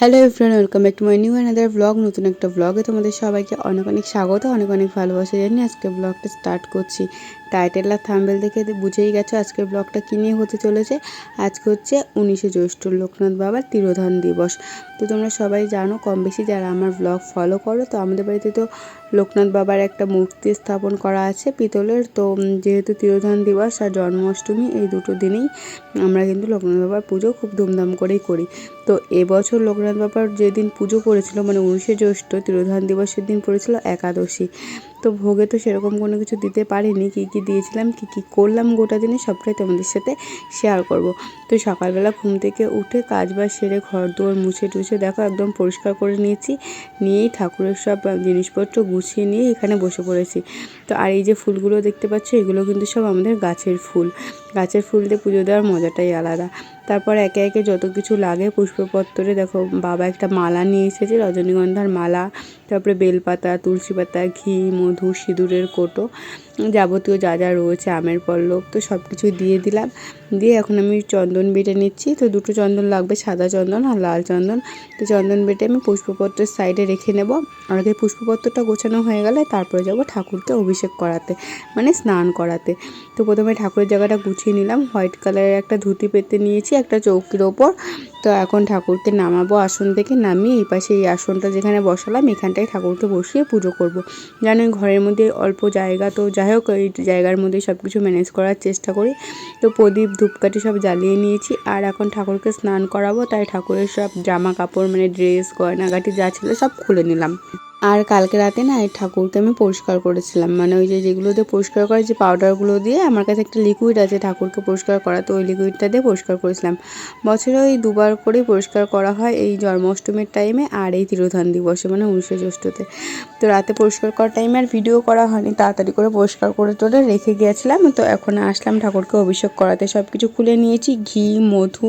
Hello friend welcome back to my new another blog নতুন একটা ব্লগে তোমাদের সবাইকে অনেক অনেক স্বাগত, অনেক অনেক ভালোবাসা জানিয়ে আজকে ব্লগটা স্টার্ট করছি। টাইটেল আর থাম্বেল দেখে বুঝেই গেছো আজকের ব্লগটা কী নিয়ে হতে চলেছে। আজকে হচ্ছে উনিশে জ্যৈষ্ঠ লোকনাথ বাবার তিরোধান দিবস। তো তোমরা সবাই জানো, কম বেশি যারা আমার ব্লগ ফলো করো, তো আমাদের বাড়িতে তো লোকনাথ বাবার একটা মূর্তি স্থাপন করা আছে পিতলের। তো যেহেতু তিরোধান দিবস আর জন্মাষ্টমী, এই দুটো দিনেই আমরা কিন্তু লোকনাথ বাবার পুজো খুব ধুমধাম করেই করি। তো এবছর লোকনাথ বাবার যেদিন পুজো করেছিল মানে উনিশে জ্যৈষ্ঠ তিরোধান দিবসের দিন পড়েছিল একাদশী। তো ভোগে তো সেরকম কোনো কিছু দিতে পারিনি। কী কী দিয়েছিলাম, কী কী করলাম গোটা দিনে সবটাই তোমাদের সাথে শেয়ার করব। তো সকালবেলা ঘুম থেকে উঠে কাজ বাজ সেরে ঘর দুয়ার মুছে টুছে দেখো একদম পরিষ্কার করে নিয়েছি। নিয়েই ঠাকুরের সব জিনিসপত্র গুছিয়ে নিয়ে এখানে বসে পড়েছি। তো আর এই যে ফুলগুলো দেখতে পাচ্ছ, এগুলো কিন্তু সব আমাদের গাছের ফুল। গাছের ফুল দিয়ে পুজো দেওয়ার মজাটাই আলাদা। তারপর একে একে যত কিছু লাগে পুষ্পপত্রে, দেখো বাবা একটা মালা নিয়ে এসেছে, রজনীগন্ধার মালা, তারপরে বেলপাতা তুলসী পাতা ঘি, মধু, সিঁদুরের কোটো, যাবতীয় যা যা রয়েছে, আমের পল্লব, তো সব কিছু দিয়ে দিলাম। দিয়ে এখন আমি চন্দন বেটে নিচ্ছি, তো দুটো চন্দন লাগবে, সাদা চন্দন আর লাল চন্দন। তো চন্দন বেটে আমি পুষ্পপত্রের সাইডে রেখে নেব। আগে পুষ্পপত্রটা গোছানো হয়ে গেলে তারপরে যাব ঠাকুরকে অভিষেক করাতে মানে স্নান করাতে। তো প্রথমে ঠাকুরের জায়গাটা গুছিয়ে নিলাম, হোয়াইট কালারের একটা ধুতি পেতে নিয়েছি একটা চৌকির ওপর। তো এখন ঠাকুরকে নামাবো, আসন থেকে নামিয়ে এই পাশে এই আসনটা যেখানে বসালাম, এখানটায় ঠাকুরকে বসিয়ে পুজো করব। জানো ঘরের মধ্যে অল্প জায়গা, তো যাই হোক, এই জায়গার মধ্যে সব কিছু ম্যানেজ করার চেষ্টা করি। তো প্রদীপ, ধূপকাঠি সব জ্বালিয়ে নিয়েছি, আর এখন ঠাকুরকে স্নান করাবো, তাই ঠাকুরের সব জামা কাপড় মানে ড্রেস গয়নাগাটি যা ছিল সব খুলে নিলাম। আর কালকে রাতে না এই ঠাকুরকে আমি পরিষ্কার করেছিলাম। মানে ওই যে যেগুলো দিয়ে পরিষ্কার করে, যে পাউডারগুলো দিয়ে আমার কাছে একটা লিকুইড আছে ঠাকুরকে পরিষ্কার করা, তো ওই লিকুইডটা দিয়ে পরিষ্কার করেছিলাম। বছরে ওই দুবার করেই পরিষ্কার করা হয় এই জন্মাষ্টমীর টাইমে আর এই তিরোধান দিবসে মানে উনিশে জ্যৈষ্ঠতে। তো রাতে পরিষ্কার করার টাইমে আর ভিডিও করা হয়নি, তাড়াতাড়ি করে পরিষ্কার করে তোলে রেখে গিয়েছিলাম। তো এখন আসলাম ঠাকুরকে অভিষেক করাতে। সব কিছু খুলে নিয়েছি, ঘি, মধু,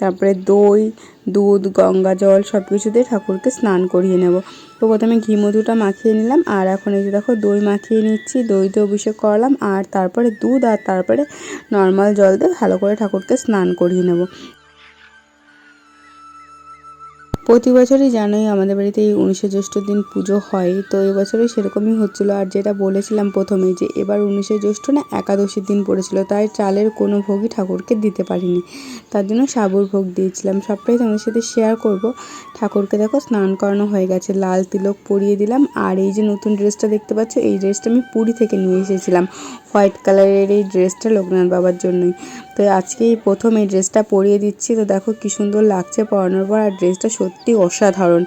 তারপরে দই দুধ, গঙ্গা জল সব কিছু দিয়ে ঠাকুরকে স্নান করিয়ে নেব। তো প্রথমে ঘি মধুটা মাখিয়ে নিলাম আর এখন এই যে দেখো দই মাখিয়ে নিচ্ছি, দই দিয়ে অভিষেক করলাম আর তারপরে দুধ আর তারপরে নর্মাল জল দিয়ে ভালো করে ঠাকুরকে স্নান করিয়ে নেব। প্রতি বছরই জানোই আমাদের বাড়িতে এই উনিশে জ্যৈষ্ঠ দিন পুজো হয়। তো এবছরও সেরকমই হচ্ছিল। আর যেটা বলেছিলাম প্রথমেই যে এবার উনিশে জ্যৈষ্ঠ না একাদশীর দিন পড়েছিল, তাই চালের কোনো ভোগই ঠাকুরকে দিতে পারিনি। তার জন্য সাবুর ভোগ দিয়েছিলাম। সবটাই তোমাদের সাথে শেয়ার করব। ঠাকুরকে দেখো স্নান করানো হয়ে গেছে। লাল তিলক পরিয়ে দিলাম। আর এই যে নতুন ড্রেসটা দেখতে পাচ্ছ, এই ড্রেসটা আমি পুরী থেকে নিয়ে এসেছিলাম। হোয়াইট কালারের এই ড্রেসটা লোকনাথ বাবার জন্যই। তো আজকেই প্রথম এই ড্রেসটা পরিয়ে দিচ্ছি। তো দেখো কি সুন্দর লাগছে পরানোর পর। আর ড্রেসটা সত্যি অসাধারণ।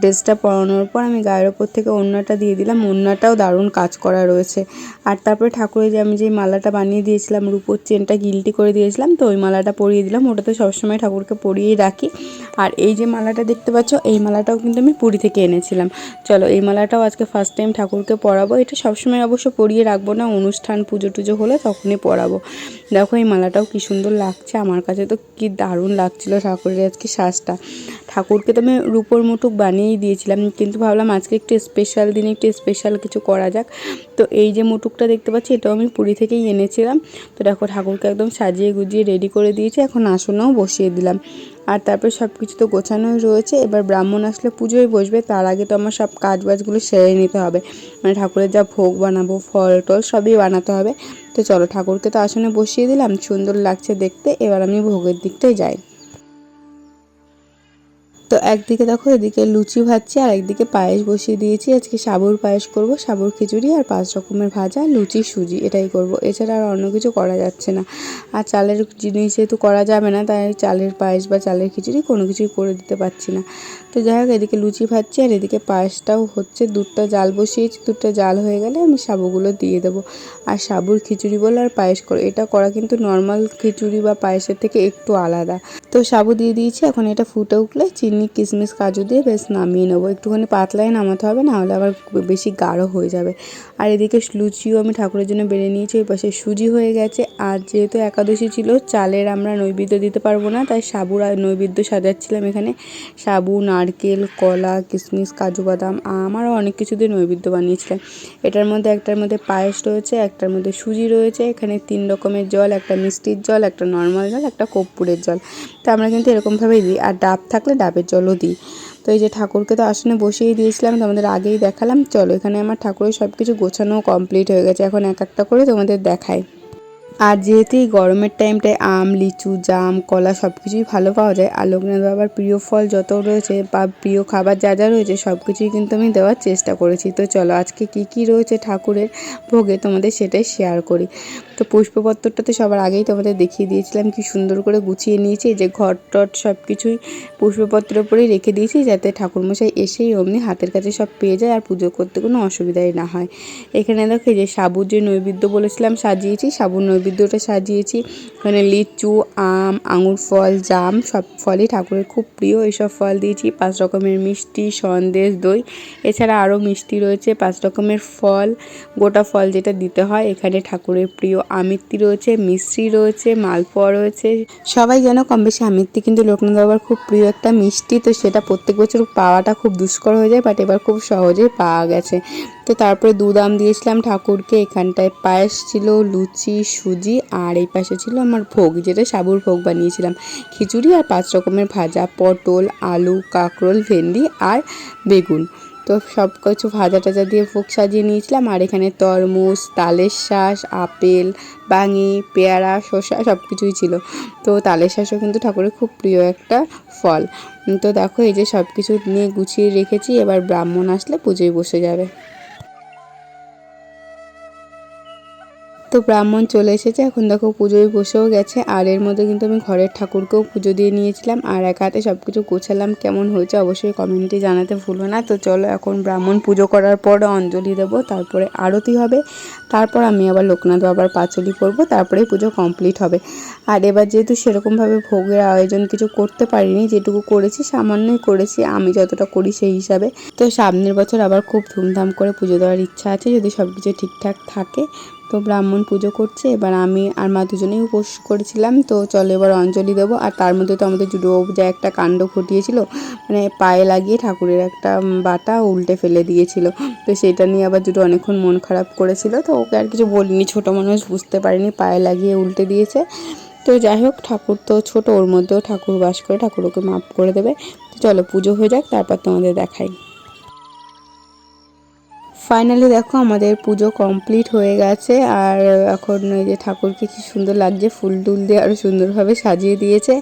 ড্রেসটা পরানোর পর আমি গায়ের ওপর থেকে ওড়নাটা দিয়ে দিলাম। ওড়নাটাও দারুণ কাজ করা রয়েছে। আর তারপরে ঠাকুরের যে আমি যে মালাটা বানিয়ে দিয়েছিলাম, রূপোর চেনটা গিলটি করে দিয়েছিলাম, তো ওই মালাটা পরিয়ে দিলাম। ওটা তো সবসময় ঠাকুরকে পরিয়েই রাখি। আর এই যে মালাটা দেখতে পাচ্ছ, এই মালাটাও কিন্তু আমি পুরী থেকে এনেছিলাম। চলো, এই মালাটাও আজকে ফার্স্ট টাইম ঠাকুরকে পরাবো। এটা সবসময় অবশ্য পরিয়ে রাখব না। অনুষ্ঠান পুজো টুজো হলে তখনই পরাবো। দেখো এই মালাটাও কি সুন্দর লাগছে, আমার কাছে তো কি দারুণ লাগছিল ঠাকুরের আজকে শ্বাসটা ঠাকুরকে তো আমি রূপোর মুঠুক বানিয়েই দিয়েছিলাম, কিন্তু ভাবলাম আজকে একটু স্পেশাল দিনে একটু স্পেশাল কিছু করা যাক। তো এই যে মুটুকটা দেখতে পাচ্ছি, এটাও আমি পুরী থেকেই এনেছিলাম। তো দেখো ঠাকুরকে একদম সাজিয়ে গুজিয়ে রেডি করে দিয়েছি, এখন আসনেও বসিয়ে দিলাম। আর তারপর সব কিছু তো গোছানোই রয়েছে। এবার ব্রাহ্মণ আসলে পুজোয় বসবে, তার আগে তো আমার সব কাজ বাজগুলো সেরে নিতে হবে। মানে ঠাকুরের যা ভোগ বানাবো, ফল টল সবই বানাতে হবে। তো চলো ঠাকুরকে তো আসনে বসিয়ে দিলাম, সুন্দর লাগছে দেখতে। এবার আমি ভোগের দিকটাই যাই। তো একদিকে দেখো, এদিকে লুচি ভাজছি আর একদিকে পায়েস বসিয়ে দিয়েছি। আজকে সাবুর পায়েস করব, সাবুর খিচুড়ি আর পাঁচ রকমের ভাজা লুচি, সুজি এটাই করব। এছাড়া আর অন্য কিছু করা যাচ্ছে না। আর চালের জিনিস যেহেতু করা যাবে না, তাই চালের পায়েস বা চালের খিচুড়ি কোনো কিছুই করে দিতে পারছি না। তো যাই হোক, এদিকে লুচি ভাজছি আর এদিকে পায়েসটাও হচ্ছে দুধটা জাল বসিয়েছি দুধটা জাল হয়ে গেলে আমি সাবুগুলো দিয়ে দেবো। আর সাবুর খিচুড়ি বলে আর পায়েস করে, এটা করা কিন্তু নর্মাল খিচুড়ি বা পায়েসের থেকে একটু আলাদা। তো সাবু দিয়ে দিয়েছি, এখন এটা ফুটে উঠলে চিনি কিশমিশ কাজু দিয়ে বেশ নামিয়ে নেব। একটুখানি পাতলাই নামাতে হবে, না হলে আবার বেশি গাঢ় হয়ে যাবে। আর এদিকে লুচিও আমি ঠাকুরের জন্য বেড়ে নিয়েছি, ওই পাশে সুজি হয়ে গেছে। আর যেহেতু একাদশী ছিল, চালের আমরা নৈবেদ্য দিতে পারব না, তাই সাবুর আর নৈবেদ্য সাজাচ্ছিলাম এখানে। সাবু, নারকেল, কলা কিশমিশ কাজু বাদাম আম আরও অনেক কিছু দিয়ে নৈবেদ্য বানিয়েছিলাম। এটার মধ্যে একটার মধ্যে পায়েস রয়েছে, একটার মধ্যে সুজি রয়েছে, এখানে তিন রকমের জল, একটা মিষ্টির জল, একটা নর্মাল জল, একটা কর্পূরের জল। তো আমরা কিন্তু এরকমভাবেই দিই। আর ডাব থাকলে ডাবের চলো দিই। তো এই যে ঠাকুরকে তো আসনে বসিয়ে দিয়েছিলাম, তোমাদের আগেই দেখালাম। চলো এখানে আমার ঠাকুরের সব কিছু গোছানো কমপ্লিট হয়ে গেছে। এখন এক একটা করে তোমাদের দেখাই। আর যেহেতু এই গরমের টাইমটায় আম, লিচু, জাম, কলা সব কিছুই ভালো পাওয়া যায়, আর লোকনাথ বাবার প্রিয় ফল যত রয়েছে বা প্রিয় খাবার যা যা রয়েছে সব কিছুই কিন্তু আমি দেওয়ার চেষ্টা করেছি। তো চলো আজকে কি কি রয়েছে ঠাকুরের ভোগে তোমাদের সেটাই শেয়ার করি। তো পুষ্পপত্রটা তো সবার আগেই তোমাদের দেখিয়ে দিয়েছিলাম, কি সুন্দর করে গুছিয়ে নিয়েছি যে ঘর টট সব কিছুই পুষ্পপত্রের উপরেই রেখে দিয়েছি যাতে ঠাকুরমশাই এসেই অমনি হাতের কাছে সব পেয়ে যায়, আর পুজো করতে কোনো অসুবিধাই না হয়। এখানে দেখো যে সাবুর যে নৈবেদ্য বলেছিলাম, সাজিয়েছি, সাবুর নৈবেদ্যটা সাজিয়েছি। এখানে লিচু, আম, আঙুর ফল, জাম, সব ফলই ঠাকুরের খুব প্রিয়। এইসব ফল দিয়েছি, পাঁচ রকমের মিষ্টি, সন্দেশ, দই। এছাড়া আরও মিষ্টি রয়েছে, পাঁচ রকমের ফল। গোটা ফল যেটা দিতে হয় এখানে ঠাকুরের প্রিয় আমিত্তি রয়েছে, মিষ্টি রয়েছে, মালপোয়া রয়েছে। সবাই যেন কম বেশি আমিত্তি, কিন্তু লোকনাথ বাবার খুব প্রিয় একটা মিষ্টি, তো সেটা প্রত্যেক বছর পাওয়াটা খুব দুষ্কর হয়ে যায় বাট এবার খুব সহজেই পাওয়া গেছে। তো তারপরে দুধ আম দিয়েছিলাম ঠাকুরকে, এখানটায় পায়েস ছিল, লুচি সুজি আর এই পাশে ছিল আমার ভোগ, যেটা সাবুর ভোগ বানিয়েছিলাম। খিচুড়ি আর পাঁচ রকমের ভাজা, পটল, আলু, কাঁকরোল, ভেন্ডি আর বেগুন। তো সব কিছু ভাজা টাজা দিয়ে ভোগ সাজিয়ে নিয়েছিলাম। আর এখানে তরমুজ, তালের শাঁস, আপেল, বাঙি, পেয়ারা, শসা সব কিছুই ছিল। তো তালের শাঁসও কিন্তু ঠাকুরের খুব প্রিয় একটা ফল। তো দেখো, এই যে সব কিছু নিয়ে গুছিয়ে রেখেছি, এবার ব্রাহ্মণ আসলে পুজোয় বসে যাবে। তো ব্রাহ্মণ চলে এসেছে। এখন দেখো পুজোয় বসেও গেছে। আর এর মধ্যে কিন্তু আমি ঘরের ঠাকুরকেও পুজো দিয়ে নিয়েছিলাম। আর এক হাতে সব কিছু গোছালাম। কেমন হয়েছে অবশ্যই কমেন্টে জানাতে ভুলবে না। তো চলো এখন ব্রাহ্মণ পুজো করার পর অঞ্জলি দেবো। তারপরে আরতি হবে। তারপর আমি আবার লোকনাথ বাবার পাঁচলি করব তারপরে পুজো কমপ্লিট হবে। আর এবার যেহেতু সেরকমভাবে ভোগের আয়োজন কিছু করতে পারিনি, যেটুকু করেছি সামান্যই করেছি। আমি যতটা করি সেই হিসাবে। তো সামনের বছর আবার খুব ধুমধাম করে পুজো দেওয়ার ইচ্ছা আছে। যদি সব কিছু ঠিকঠাক থাকে তো ব্রাহ্মণ পুজো করছে, এবার আমি আর মা দুজনেই উপোস করেছিলাম। তো চলো এবার অঞ্জলি দেবো, আর তার মধ্যে তো আমাদের জুডো যা একটা কাণ্ড ঘটিয়েছিল মানে পায়ে লাগিয়ে ঠাকুরের একটা বাটা উল্টে ফেলে দিয়েছিল। তো সেটা নিয়ে আবার জুডো অনেকক্ষণ মন খারাপ করেছিল, তো ওকে আর কিছু বলিনি, ছোটো মানুষ বুঝতে পারিনি, পায়ে লাগিয়ে উল্টে দিয়েছে। তো যাই হোক, ঠাকুর তো ছোট, ওর মধ্যেও ঠাকুর বাস করে ঠাকুর ওকে মাফ করে দেবে। তো চলো পুজো হয়ে যাক, তারপর তোমাদের দেখাই। ফাইনালি দেখো আমাদের পুজো কমপ্লিট হয়ে গেছে, আর এখন ওই যে ঠাকুরকে কি সুন্দর লাগছে, ফুল টুল দিয়ে আরও সুন্দরভাবে সাজিয়ে দিয়েছে।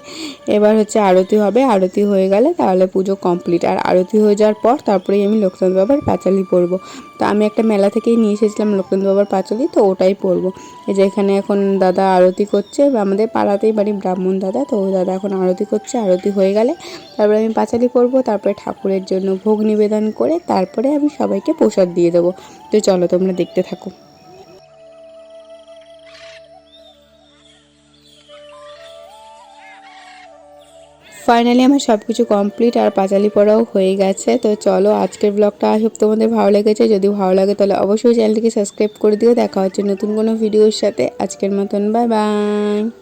এবার হচ্ছে আরতি হবে, আরতি হয়ে গেলে তাহলে পুজো কমপ্লিট আর আরতি হয়ে যাওয়ার পর তারপরেই আমি লোকনাথ বাবার পাঁচালি পরবো। তো আমি একটা মেলা থেকেই নিয়ে এসেছিলাম লোকনাথ বাবার পাঁচালি, তো ওটাই পরবো। এই যে এখানে এখন দাদা আরতি করছে আমাদের পাড়াতেই বাড়ি ব্রাহ্মণ দাদা, তো দাদা এখন আরতি করছে, আরতি হয়ে গেলে তারপরে আমি পাঁচালি করব তারপরে ঠাকুরের জন্য ভোগ নিবেদন করে তারপরে আমি সবাইকে প্রসাদ দিয়ে দেবো। তো চলো, তোমরা দেখতে থাকো। ফাইনালি আমার সব কিছু কমপ্লিট আর পাঁচালি পড়াও হয়ে গেছে। তো চলো, আজকের ব্লগটা আই তোমাদের ভালো লেগেছে। যদি ভালো লাগে তাহলে অবশ্যই চ্যানেলটিকে সাবস্ক্রাইব করে দিও। দেখা হচ্ছে নতুন কোনো ভিডিওর সাথে। আজকের মতন বাই বাই